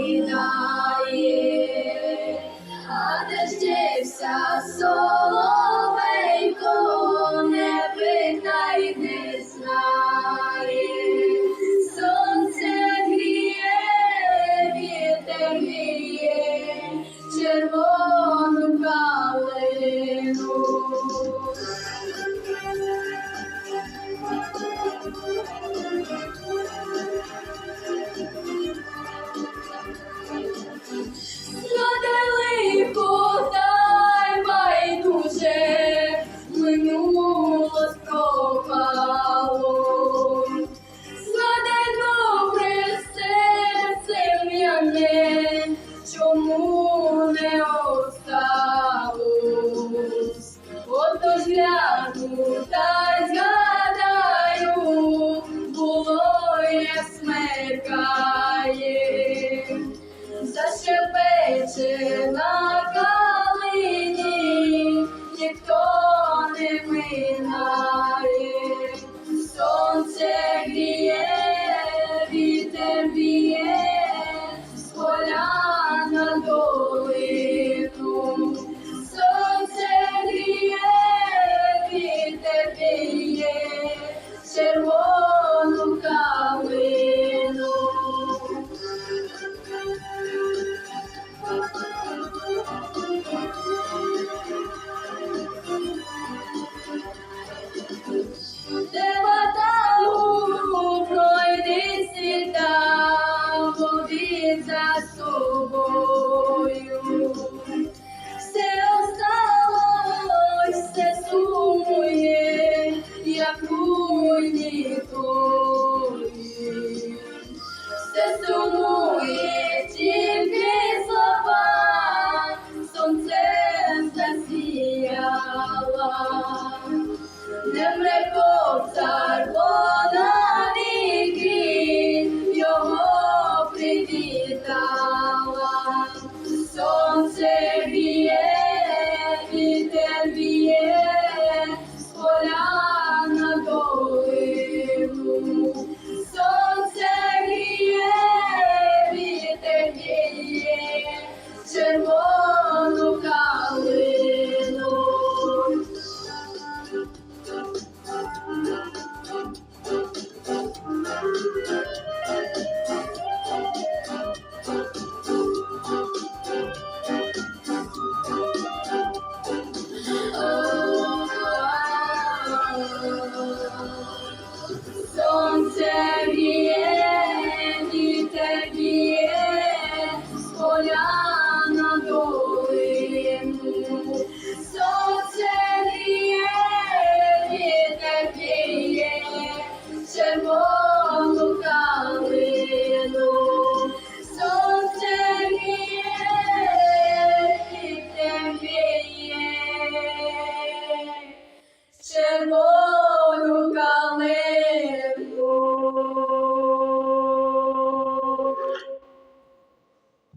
минає, а де ж дівся сон? and be cuide. So Oh.